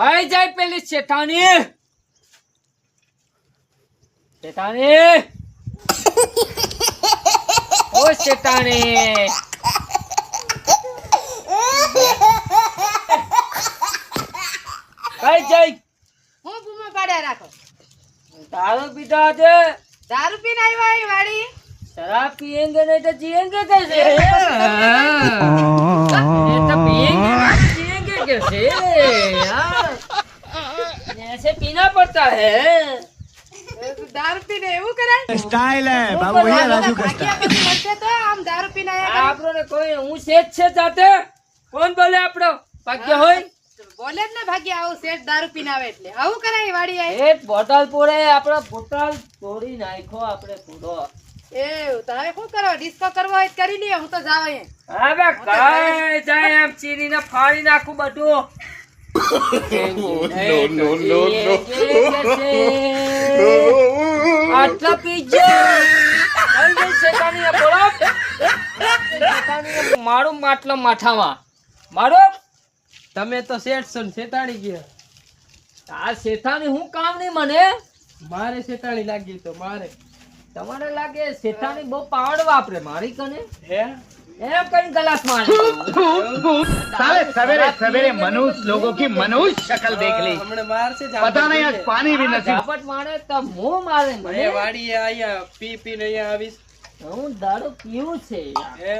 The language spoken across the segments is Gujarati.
ભાઈ જાય પેલી શેઠાણી. શેઠાણી. ઓ શેઠાણી. ભાઈ જાય. હું બૂમો પાડ્યા રાખો. દારૂ પીધા છે. દારૂ પીને આવ્યા એ વાડી. શરાબ પીએંગે નહીં તો જીએંગે કહેશે પીએંગે કહેશે યાર कैसे यार ऐसे पीना पड़ता है દારૂ પીને એવું કરાય स्टाइल है बाबू भैया राजू का ભાગ્યા પછી મળશે તો આમ દારૂ પીને આયા આપણો ને કોઈ હું શેઠ છે જાતે કોણ બોલે આપણો ભાગ્ય હોય કરે. બોલે જ ને ભાગ્યા આવું શેઠ દારૂ પીને આવે એટલે આવું કરાય વાડી આય એક બોટલ પોડે આપડે બોટલ તોડી નાખો આપણે પૂરો એવું તો હવે શું કરો ડિસ્કો કરવો હોય તો કરી લઈએ હું તો જાવ અહીંયા હવે કઈ જાય એમ ચીરીને ફાડી નાખું બધું No, no, no, આટલા પીજે મારું માટલો માથામાં મારો તમે તો શેઠ છો ને શેતાણી ગયા. આ શેઠાણી હું કામ નહીં મને? મારે શેતાણી લાગી તો મારે. તમારે લાગે શેઠાણી બહુ પાવડ વાપરે મારી કને? હે? એમ કઈ ગલાસ મારે साले सवेरे सवेरे मनुष्य लोगों की मनुष्य शक्ल देख ली હમણાં મારશે જ पता नहीं आज पानी भी આ नसीब ઝાપટ મારે તો હું મારે મને એ વાડીએ આયા પી પીને અહીંયા આવીશ હું દારૂ પીવું છે યાર હે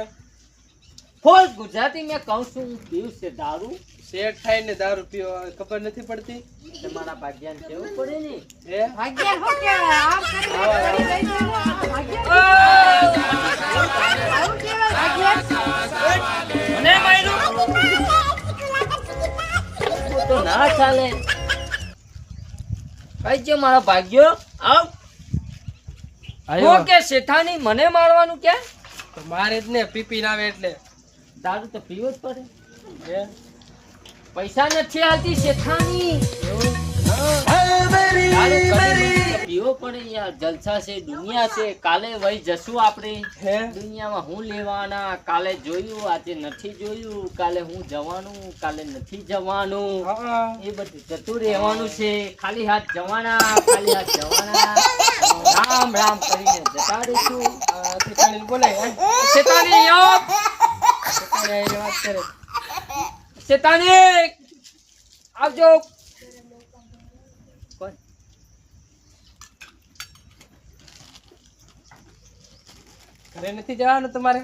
ફૂલ ગુજરાતી મેં કહું છું હું પીવું છે દારૂ શેઠ થાય ને દારૂ પીવો ખબર નથી પડતી તમારા ભાગ્યાને કેવું પડે ને હે ભાગ્યા શું કહેવાય આમ કરીને કરી તો ના ચાલે. છે મારા ભાગ્યો આવ. આવ્યો હું કે શેઠાની મને મારવાનું કે? મારે જ ને પીપી ના આવે એટલે. દારૂ તો પીવો જ પડે. પૈસા નથી આવતી શેઠાની. તો પીવો પડે યાર જલસા છે દુનિયા છે. કાલે વહી જશું આપણે. દુનિયામાં હું લેવાના? કાલે જોયું આજે નથી જોયું. કાલે હું જવાનું કાલે નથી જવાનું. એ બધું જતું રહેવાનું છે. ખાલી હાથ જવાના ખાલી હાથ જવાના. રામ રામ કરીને જતા રહીશું બોલાય શેતાની વાત કરે. શેતાની આવજો. ઉપર ઘરે નથી જવાનું તમારે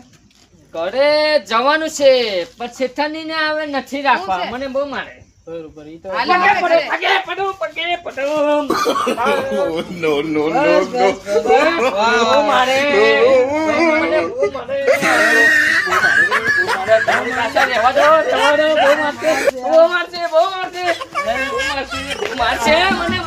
ઘરે જવાનું છે પણ શેઠાની ને હવે નથી રાખવા મને બહુ મારે બરોબર ઈ તો પગે પડો પગે પડો નો નો નો નો બહુ મારે બહુ મારે બહુ મારશે બહુ મારશે બહુ મારશે મને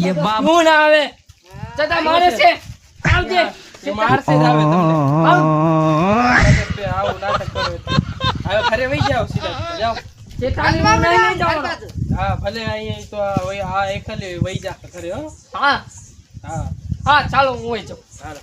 એ બાબુ ના આવે. જતા મારે છે. આવજે. મારશે જ આવે તમને. આવો. નાટક કરો હવે ઘરે વહી જાવ સીધા જાઓ. હા ભલે અહીંયા તો આ એકલી વહી જા ઘરે હો. હા. હા. હા ચાલો હું વહી જાઉં. ચાલો